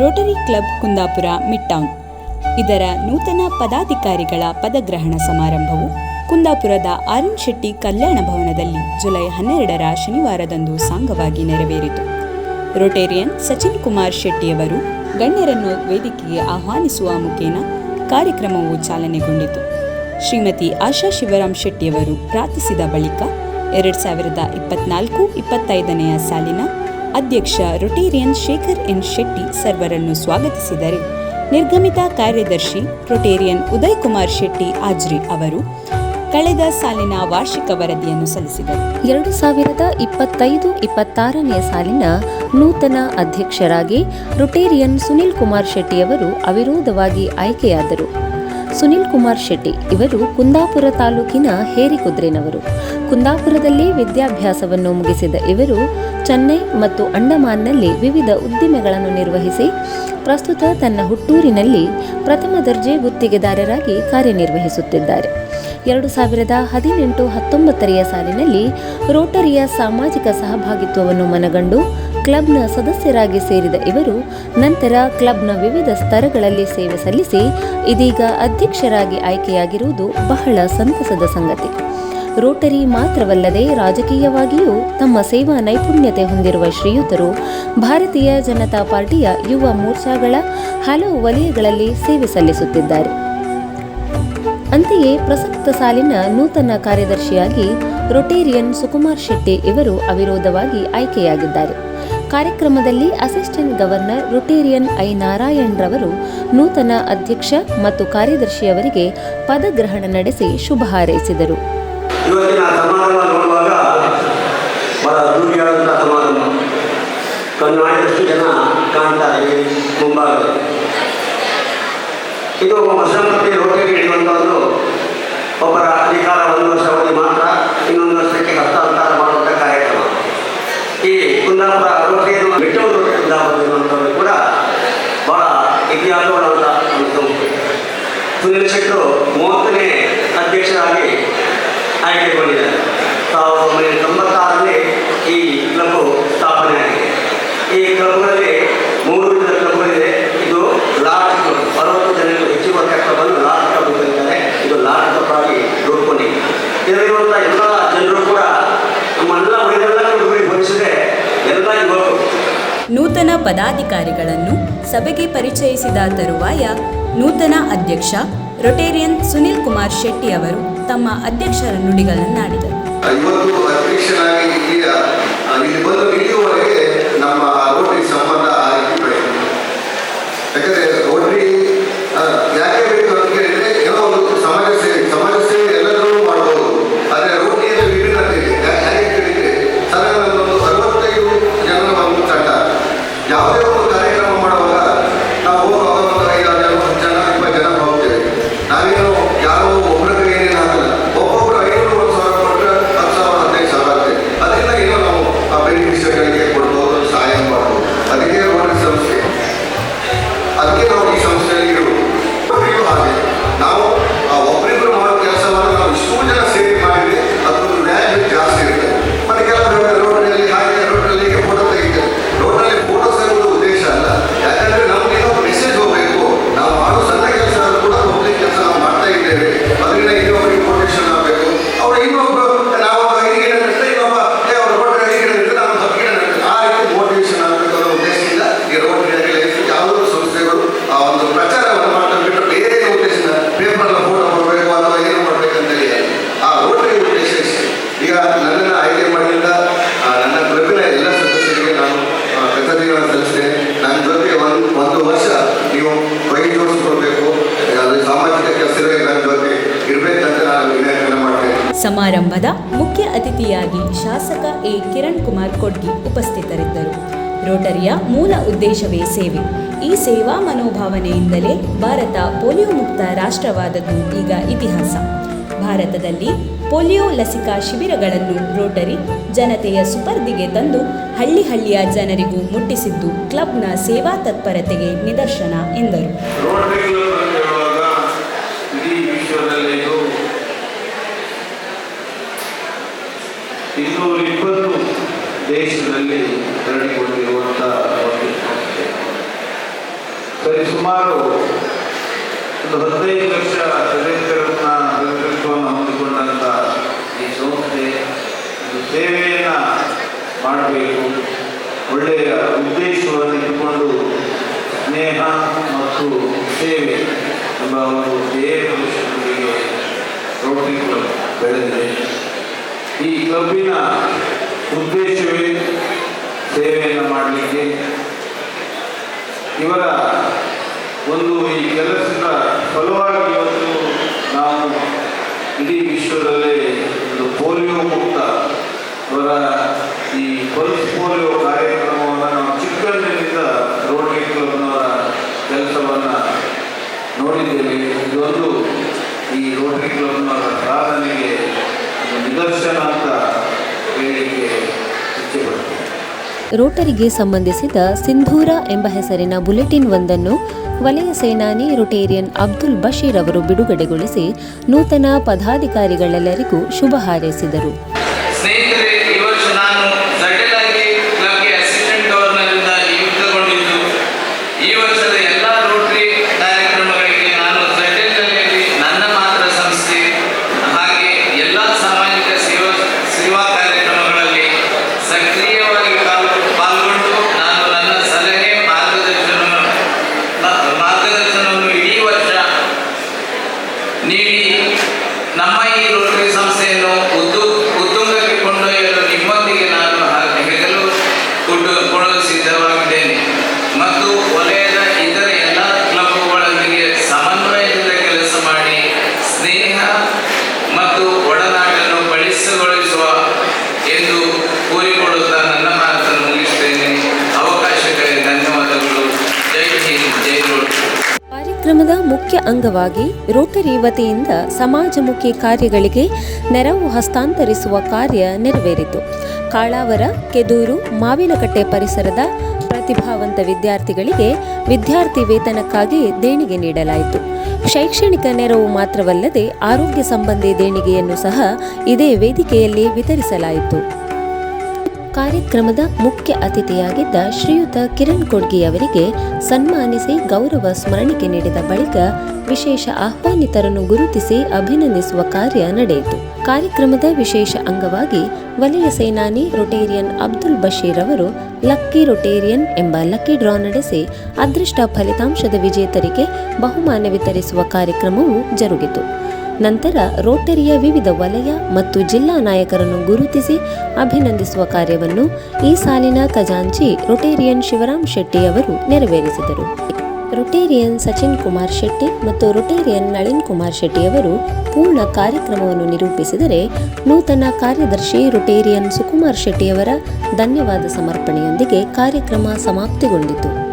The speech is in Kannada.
ರೋಟರಿ ಕ್ಲಬ್ ಕುಂದಾಪುರ ಮಿಡ್ ಇದರ ನೂತನ ಪದಾಧಿಕಾರಿಗಳ ಪದಗ್ರಹಣ ಸಮಾರಂಭವು ಕುಂದಾಪುರದ ಅರುಣ್ ಶೆಟ್ಟಿ ಕಲ್ಯಾಣ ಭವನದಲ್ಲಿ ಜುಲೈ ಹನ್ನೆರಡರ ಶನಿವಾರದಂದು ಸಾಂಗವಾಗಿ ನೆರವೇರಿತು. ರೋಟೇರಿಯನ್ ಸಚಿನ್ ಕುಮಾರ್ ಶೆಟ್ಟಿಯವರು ಗಣ್ಯರನ್ನು ವೇದಿಕೆಗೆ ಆಹ್ವಾನಿಸುವ ಮುಖೇನ ಕಾರ್ಯಕ್ರಮವು ಚಾಲನೆಗೊಂಡಿತು. ಶ್ರೀಮತಿ ಆಶಾ ಶಿವರಾಮ್ ಶೆಟ್ಟಿಯವರು ಪ್ರಾರ್ಥಿಸಿದ ಬಳಿಕ ಎರಡು ಸಾವಿರದ ಇಪ್ಪತ್ನಾಲ್ಕು, ಇಪ್ಪತ್ತೈದನೆಯ ಸಾಲಿನ ಅಧ್ಯಕ್ಷ ರೊಟೇರಿಯನ್ ಶೇಖರ್ ಎನ್ ಶೆಟ್ಟಿ ಸರ್ವರನ್ನು ಸ್ವಾಗತಿಸಿದರೆ. ನಿರ್ಗಮಿತ ಕಾರ್ಯದರ್ಶಿ ರೊಟೇರಿಯನ್ ಉದಯ್ ಕುಮಾರ್ ಶೆಟ್ಟಿ ಆಜ್ರಿ ಅವರು ಕಳೆದ ಸಾಲಿನ ವಾರ್ಷಿಕ ವರದಿಯನ್ನು ಸಲ್ಲಿಸಿದರು. ಎರಡು ಸಾವಿರದ ಇಪ್ಪತ್ತೈದು ಇಪ್ಪತ್ತಾರನೇ ಸಾಲಿನ ನೂತನ ಅಧ್ಯಕ್ಷರಾಗಿ ರೊಟೇರಿಯನ್ ಸುನಿಲ್ ಕುಮಾರ್ ಶೆಟ್ಟಿಯವರು ಅವಿರೋಧವಾಗಿ ಆಯ್ಕೆಯಾದರು. ಸುನಿಲ್ ಕುಮಾರ್ ಶೆಟ್ಟಿ ಇವರು ಕುಂದಾಪುರ ತಾಲೂಕಿನ ಹೇರಿಕುದ್ರೆನವರು. ಕುಂದಾಪುರದಲ್ಲಿ ವಿದ್ಯಾಭ್ಯಾಸವನ್ನು ಮುಗಿಸಿದ ಇವರು ಚೆನ್ನೈ ಮತ್ತು ಅಂಡಮಾನ್ನಲ್ಲಿ ವಿವಿಧ ಉದ್ದಿಮೆಗಳನ್ನು ನಿರ್ವಹಿಸಿ, ಪ್ರಸ್ತುತ ತನ್ನ ಹುಟ್ಟೂರಿನಲ್ಲಿ ಪ್ರಥಮ ದರ್ಜೆ ಗುತ್ತಿಗೆದಾರರಾಗಿ ಕಾರ್ಯನಿರ್ವಹಿಸುತ್ತಿದ್ದಾರೆ. ಎರಡು ಸಾವಿರದ ಹದಿನೆಂಟು ಹತ್ತೊಂಬತ್ತರೆಯ ಸಾಲಿನಲ್ಲಿ ರೋಟರಿಯ ಸಾಮಾಜಿಕ ಸಹಭಾಗಿತ್ವವನ್ನು ಮನಗಂಡು ಕ್ಲಬ್ನ ಸದಸ್ಯರಾಗಿ ಸೇರಿದ ಇವರು ನಂತರ ಕ್ಲಬ್ನ ವಿವಿಧ ಸ್ತರಗಳಲ್ಲಿ ಸೇವೆ ಸಲ್ಲಿಸಿ ಇದೀಗ ಅಧ್ಯಕ್ಷರಾಗಿ ಆಯ್ಕೆಯಾಗಿರುವುದು ಬಹಳ ಸಂತಸದ ಸಂಗತಿ. ರೋಟರಿ ಮಾತ್ರವಲ್ಲದೆ ರಾಜಕೀಯವಾಗಿಯೂ ತಮ್ಮ ಸೇವಾ ನೈಪುಣ್ಯತೆ ಹೊಂದಿರುವ ಶ್ರೀಯುತರು ಭಾರತೀಯ ಜನತಾ ಪಾರ್ಟಿಯ ಯುವ ಮೋರ್ಚಾಗಳ ಹಲವು ವಲಯಗಳಲ್ಲಿ ಸೇವೆ ಸಲ್ಲಿಸುತ್ತಿದ್ದಾರೆ. ಅಂತೆಯೇ ಪ್ರಸಕ್ತ ಸಾಲಿನ ನೂತನ ಕಾರ್ಯದರ್ಶಿಯಾಗಿ ರೊಟೇರಿಯನ್ ಸುಕುಮಾರ್ ಶೆಟ್ಟಿ ಇವರು ಅವಿರೋಧವಾಗಿ ಆಯ್ಕೆಯಾಗಿದ್ದಾರೆ. ಕಾರ್ಯಕ್ರಮದಲ್ಲಿ assistant governor rotarian I Narayan ರವರು, ನೂತನ ಅಧ್ಯಕ್ಷ ಮತ್ತು ಕಾರ್ಯದರ್ಶಿಯವರಿಗೆ ಪದಗ್ರಹಣ ನಡೆಸಿ ಶುಭ ಹಾರೈಸಿದರು. ಕಾಣ್ತಾರೆ ಇದು ಮಸಂಪತಿ ರೋಟರಿ ಹಿಡಿಯುವಂಥದ್ದು. ಒಬ್ಬರ ಅಧಿಕಾರ ಒಂದು ವರ್ಷ ಅವಧಿ ಮಾತ್ರ ಇನ್ನೊಂದು ವರ್ಷಕ್ಕೆ ಹಸ್ತಾಂತರ ಮಾಡುವಂಥ ಕಾರ್ಯಕ್ರಮ. ಈ ಕುಂದಾಪುರ ಮೆಟ್ಟೂರು ರೋಟರಿ ಕುಂದಾಪುರ ಕೂಡ ಬಹಳ ಇತಿಹಾಸವಾದಂಥ ಒಂದು ಸುನಿಲ್ ಶೆಟ್ಟರು ಮೂವತ್ತನೇ ಅಧ್ಯಕ್ಷರಾಗಿ ಆಯ್ಕೆಗೊಂಡಿದ್ದಾರೆ. ಸಾವಿರದ ಒಂಬೈನೂರ ತೊಂಬತ್ತಾರರಲ್ಲಿ ಪದಾಧಿಕಾರಿಗಳನ್ನು ಸಭೆಗೆ ಪರಿಚಯಿಸಿದ ತರುವಾಯ ನೂತನ ಅಧ್ಯಕ್ಷ ರೊಟೇರಿಯನ್ ಸುನಿಲ್ ಕುಮಾರ್ ಶೆಟ್ಟಿ ಅವರು ತಮ್ಮ ಅಧ್ಯಕ್ಷರ ನುಡಿಗಳನ್ನಾಡಿದರು. ನಮ್ಮ ಸಂಬಂಧ ಸಮಾರಂಭದ ಮುಖ್ಯ ಅತಿಥಿಯಾಗಿ ಶಾಸಕ ಎ. ಕಿರಣ್ ಕುಮಾರ್ ಕೊಡ್ಗಿ ಉಪಸ್ಥಿತರಿದ್ದರು. ರೋಟರಿಯ ಮೂಲ ಉದ್ದೇಶವೇ ಸೇವೆ. ಈ ಸೇವಾ ಮನೋಭಾವನೆಯಿಂದಲೇ ಭಾರತ ಪೋಲಿಯೋ ಮುಕ್ತ ರಾಷ್ಟ್ರವಾದದ್ದು ಈಗ ಇತಿಹಾಸ. ಭಾರತದಲ್ಲಿ ಪೋಲಿಯೋ ಲಸಿಕಾ ಶಿಬಿರಗಳನ್ನು ರೋಟರಿ ಜನತೆಯ ಸುಪರ್ದಿಗೆ ತಂದು ಹಳ್ಳಿ ಹಳ್ಳಿಯ ಜನರಿಗೂ ಮುಟ್ಟಿಸಿದ್ದು ಕ್ಲಬ್ನ ಸೇವಾ ತತ್ಪರತೆಗೆ ನಿದರ್ಶನ ಎಂದರು ರೋಟರಿ ಕ್ಲಬ್ ಅಂತ ಹೇಳುವಾಗ ಇಡೀ ವಿಶ್ವದಲ್ಲಿ ಇದು ಇನ್ನೂರ ಇಪ್ಪತ್ತು ದೇಶದಲ್ಲಿ ಹರಡಿಕೊಂಡಿರುವಂಥ ಒಂದು ಸಂಸ್ಥೆ. ಸರಿಸುಮಾರು ಒಂದು ಹದಿನೈದು ಲಕ್ಷ ಸದಸ್ಯರನ್ನ ಸದಸ್ಯತ್ವವನ್ನು ಹೊಂದಿಕೊಂಡಂಥ ಈ ಸಂಸ್ಥೆ ಸೇವೆಯನ್ನು ಮಾಡಬೇಕು. ಒಳ್ಳೆಯ ಉದ್ದೇಶವನ್ನು ಇಟ್ಟುಕೊಂಡು ಸ್ನೇಹ ಮತ್ತು ಸೇವೆ ಎಂಬ ಒಂದು ಧ್ಯೇಯ ರೋಟರಿ ಕ್ಲಬ್ ಬೆಳೆದಿದೆ. ಈ ಕ್ಲಬ್ಬಿನ ಉದ್ದೇಶವೇ ಸೇವೆಯನ್ನು ಮಾಡಲಿಕ್ಕೆ. ಇವರ ಒಂದು ಈ ಕೆಲಸದ ಫಲವಾಗಿ ಇವತ್ತು ನಾವು ಇಡೀ ವಿಶ್ವದಲ್ಲೇ ಒಂದು ಪೋಲಿಯೋ ಮುಕ್ತ ಇವರ ಈ ಪಲ್ಸ್ ಪೋಲಿಯೋ ಕಾರ್ಯಕ್ರಮವನ್ನು ನಾವು ಚಿಕ್ಕಂದಿನಿಂದ ರೋಟರಿ ಕ್ಲಬ್ನವರ ಕೆಲಸವನ್ನು ನೋಡಿದ್ದೇವೆ. ಇದೊಂದು ಈ ರೋಟರಿ ಕ್ಲಬ್ನವರ ಸಾಧನೆಗೆ ನಿದರ್ಶನ ಅಂತ ಹೇಳಿಕೆ ರೋಟರಿಗೆ ಸಂಬಂಧಿಸಿದ ಸಿಂಧೂರ ಎಂಬ ಹೆಸರಿನ ಬುಲೆಟಿನ್ ಒಂದನ್ನು ವಲಯ ಸೇನಾನಿ ರೊಟೇರಿಯನ್ ಅಬ್ದುಲ್ ಬಶೀರ್ ಅವರು ಬಿಡುಗಡೆಗೊಳಿಸಿ ನೂತನ ಪದಾಧಿಕಾರಿಗಳೆಲ್ಲರಿಗೂ ಶುಭ ಹಾರೈಸಿದರು. ಕಾರ್ಯಕ್ರಮದ ಮುಖ್ಯ ಅಂಗವಾಗಿ ರೋಟರಿ ವತಿಯಿಂದ ಸಮಾಜಮುಖಿ ಕಾರ್ಯಗಳಿಗೆ ನೆರವು ಹಸ್ತಾಂತರಿಸುವ ಕಾರ್ಯ ನೆರವೇರಿತು. ಕಾಳಾವರ, ಕೆದೂರು, ಮಾವಿನಕಟ್ಟೆ ಪರಿಸರದ ಪ್ರತಿಭಾವಂತ ವಿದ್ಯಾರ್ಥಿಗಳಿಗೆ ವಿದ್ಯಾರ್ಥಿ ವೇತನಕ್ಕಾಗಿ ದೇಣಿಗೆ ನೀಡಲಾಯಿತು. ಶೈಕ್ಷಣಿಕ ನೆರವು ಮಾತ್ರವಲ್ಲದೆ ಆರೋಗ್ಯ ಸಂಬಂಧಿ ದೇಣಿಗೆಯನ್ನು ಸಹ ಇದೇ ವೇದಿಕೆಯಲ್ಲಿ ವಿತರಿಸಲಾಯಿತು. ಕಾರ್ಯಕ್ರಮದ ಮುಖ್ಯ ಅತಿಥಿಯಾಗಿದ್ದ ಶ್ರೀಯುತ ಕಿರಣ್ ಕೊಡ್ಗಿ ಅವರಿಗೆ ಸನ್ಮಾನಿಸಿ ಗೌರವ ಸ್ಮರಣಿಕೆ ನೀಡಿದ ಬಳಿಕ ವಿಶೇಷ ಆಹ್ವಾನಿತರನ್ನು ಗುರುತಿಸಿ ಅಭಿನಂದಿಸುವ ಕಾರ್ಯ ನಡೆಯಿತು. ಕಾರ್ಯಕ್ರಮದ ವಿಶೇಷ ಅಂಗವಾಗಿ ವಲಯ ಸೇನಾನಿ ರೊಟೇರಿಯನ್ ಅಬ್ದುಲ್ ಬಶೀರ್ ಅವರು ಲಕ್ಕಿ ರೊಟೇರಿಯನ್ ಎಂಬ ಲಕ್ಕಿ ಡ್ರಾ ನಡೆಸಿ ಅದೃಷ್ಟ ಫಲಿತಾಂಶದ ವಿಜೇತರಿಗೆ ಬಹುಮಾನ ವಿತರಿಸುವ ಕಾರ್ಯಕ್ರಮವು ಜರುಗಿತು. ನಂತರ ರೋಟರಿಯ ವಿವಿಧ ವಲಯ ಮತ್ತು ಜಿಲ್ಲಾ ನಾಯಕರನ್ನು ಗುರುತಿಸಿ ಅಭಿನಂದಿಸುವ ಕಾರ್ಯವನ್ನು ಈ ಸಾಲಿನ ಖಜಾಂಚಿ ರೊಟೇರಿಯನ್ ಶಿವರಾಮ್ ಶೆಟ್ಟಿ ಅವರು ನೆರವೇರಿಸಿದರು. ರೊಟೇರಿಯನ್ ಸಚಿನ್ ಕುಮಾರ್ ಶೆಟ್ಟಿ ಮತ್ತು ರೊಟೇರಿಯನ್ ನಳಿನ್ ಕುಮಾರ್ ಶೆಟ್ಟಿ ಅವರು ಪೂರ್ಣ ಕಾರ್ಯಕ್ರಮವನ್ನು ನಿರೂಪಿಸಿದರೆ ನೂತನ ಕಾರ್ಯದರ್ಶಿ ರೊಟೇರಿಯನ್ ಸುಕುಮಾರ್ ಶೆಟ್ಟಿಯವರ ಧನ್ಯವಾದ ಸಮರ್ಪಣೆಯೊಂದಿಗೆ ಕಾರ್ಯಕ್ರಮ ಸಮಾಪ್ತಿಗೊಂಡಿತು.